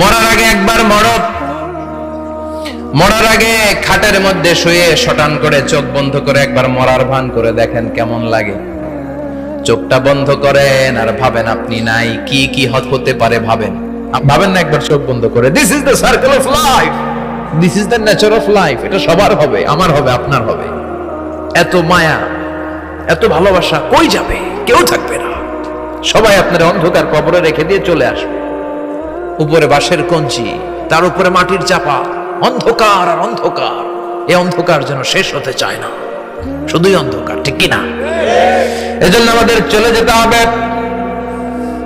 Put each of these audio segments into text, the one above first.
মরার আগে একবার মরো। মরার আগে খাটের মধ্যে শুয়ে শটান করে চোখ বন্ধ করে একবার মরার ভান করে দেখেন কেমন লাগে। চোখটা বন্ধ করেন আর ভাবেন আপনি নাই, কি কি হতে পারে ভাবেন। ভাবেন না একবার চোখ বন্ধ করে this is the circle of life this is the nature of life এটা সবার হবে, আমার হবে, আপনার হবে। এত মায়া, এত ভালোবাসা কই যাবে? কেউ থাকবে না। সবাই আপনার অন্ধকার কবরে রেখে দিয়ে চলে আসবে। উপরে বাঁশের কঞ্চি, তার উপরে মাটির চাপা, অন্ধকার আর অন্ধকার। এই অন্ধকার যেন শেষ হতে চায় না। শুধুই অন্ধকার, ঠিক কিনা? এজন্য আমাদের চলে যেতে হবে।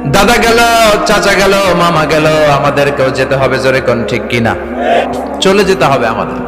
দাদা গেল, চাচা গেল, মামা গেল, আমাদেরকেও যেতে হবে জোরে কোন ঠিক কিনা? চলে যেতে হবে আমাদেরকে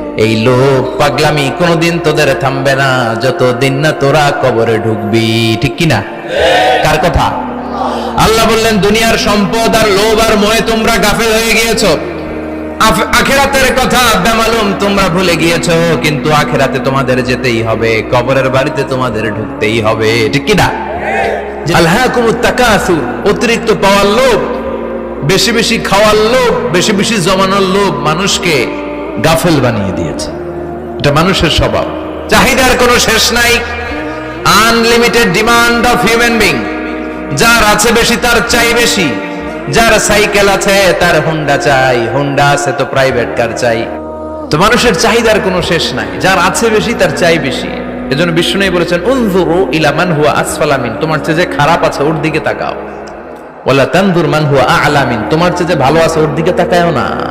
এই লোভ পাগলামি কোনোদিন তোদের থামবে না। যতদিন না তোরা কবরে ঢুকবি ঠিক কিনা? কার কথা? আল্লাহ বললেন দুনিয়ার সম্পদ আর লোভ আর মোহে তোমরা গাফেল হয়ে গিয়েছো। আখেরাতের কথা বেমালুম তোমরা ভুলে গিয়েছো। কিন্তু আখেরাতে তোমাদের যেতেই হবে কবরের বাড়িতে তোমাদের ঢুকতেই হবে ঠিক কি না আল্লাহকুমুত তাকাসুর অতিরিক্ত পাওয়ার লোভ বেশি বেশি খাওয়ার লোভ বেশি বেশি জমানোর লোভ মানুষকে। গাফেল বানিয়ে দিয়েছে। এটা মানুষের স্বভাব। চাহিদার কোনো শেষ নাই। Unlimited demand of human being যার আছে বেশি, তার চাই বেশি। যার সাইকেল আছে, তার হুন্ডা চাই। হুন্ডা আছে তো প্রাইভেট কার চাই। তো মানুষের চাহিদার কোনো শেষ নাই। যার আছে বেশি, তার চাই বেশি। এজন্য বিষ্ণু বলেছেন, উনজুরু ইলা মান হুয়া আসফালামিন তোমার চেয়ে যে খারাপ আছে, ওর দিকে তাকাও। ওয়ালা তানদুর মান হুয়া আলামিন তোমার চেয়ে যে ভালো আছে, ওর দিকে তাকায়ও না।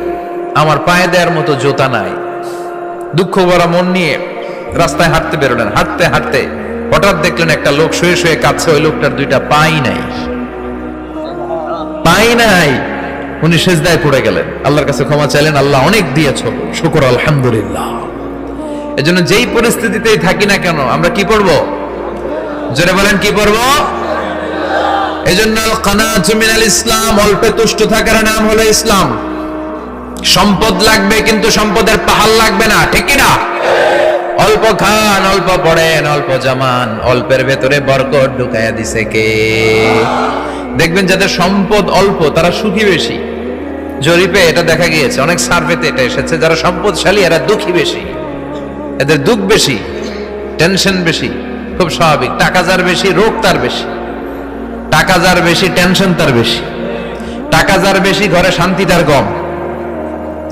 আমার পায়ে দেওয়ার মতো জুতা নাই। দুঃখ ভরা মন নিয়ে রাস্তায় হাঁটতে বেরোলেন। হাঁটতে হাঁটতে হঠাৎ দেখলেন একটা লোক শুয়ে শুয়ে কাঁদছে, ওই লোকটার দুইটা পাই নাই। পাই নাই। উনি সেজদায় পড়ে গেলেন। আল্লাহর কাছে ক্ষমা চাইলেন। আল্লাহ অনেক দিয়েছ। শুকর, আলহামদুলিল্লাহ। এজন্য যেই পরিস্থিতিতেই থাকি না কেন, আমরা কি পড়ব? জোরে বলেন, কি পড়ব? এজন্য কানাতু মিনাল ইসলাম, অল্পে তুষ্ট থাকার নাম হলো ইসলাম। সম্পদ লাগবে কিন্তু সম্পদের পাহাড় লাগবে না, ঠিক না অল্প খান, অল্প পড়েন, অল্প জামান, অল্পের ভেতরে বরকত ঢুকাইয়া দিছে কে? দেখবেন যাদের সম্পদ অল্প, তারা সুখী বেশি। জরিপে এটা দেখা গিয়েছে, অনেক সার্ভেতে এটা এসেছে, যারা সম্পদশালী, এরা দুঃখী বেশি। এদের দুঃখ বেশি, টেনশন বেশি, খুব স্বাভাবিক। টাকা যার বেশি, রোগ তার বেশি। টাকা যার বেশি, টেনশন তার বেশি। টাকা যার বেশি, ঘরে শান্তি তার কম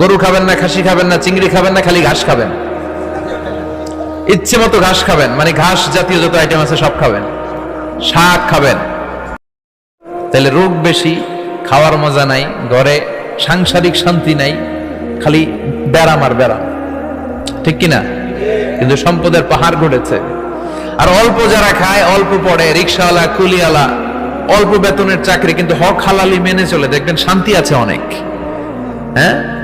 গরু খাবেন না, খাসি খাবেন না, চিংড়ি খাবেন না, খালি ঘাস খাবেন। ইচ্ছে মতো ঘাস খাবেন মানে ঘাস জাতীয় যত আইটেম আছে সব খাবেন। শাক খাবেন। তাহলে রোগ বেশি, খাওয়ার মজা নাই, ঘরে সাংসারিক শান্তি নাই, খালি ব্যারাম আর ব্যারাম। ঠিক কিনা? কিন্তু সম্পদের পাহাড় ঘটেছে। আর অল্প যারা খায়, অল্প পড়ে, রিক্সাওয়ালা, কুলিওয়ালা, অল্প বেতনের চাকরি, কিন্তু হক হালালি মেনে চলে। দেখবেন শান্তি আছে অনেক। হ্যাঁ?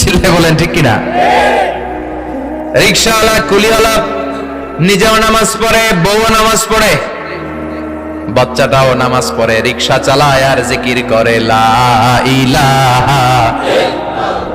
ছিলে বলেন, ঠিক কিনা? রিক্সাওয়ালা, কুলিওয়ালা, নিজেও নামাজ পড়ে বউ নামাজ পড়ে, বাচ্চাটাও নামাজ পড়ে, রিক্সা চালায় আর জিকির করে, লা ইলাহা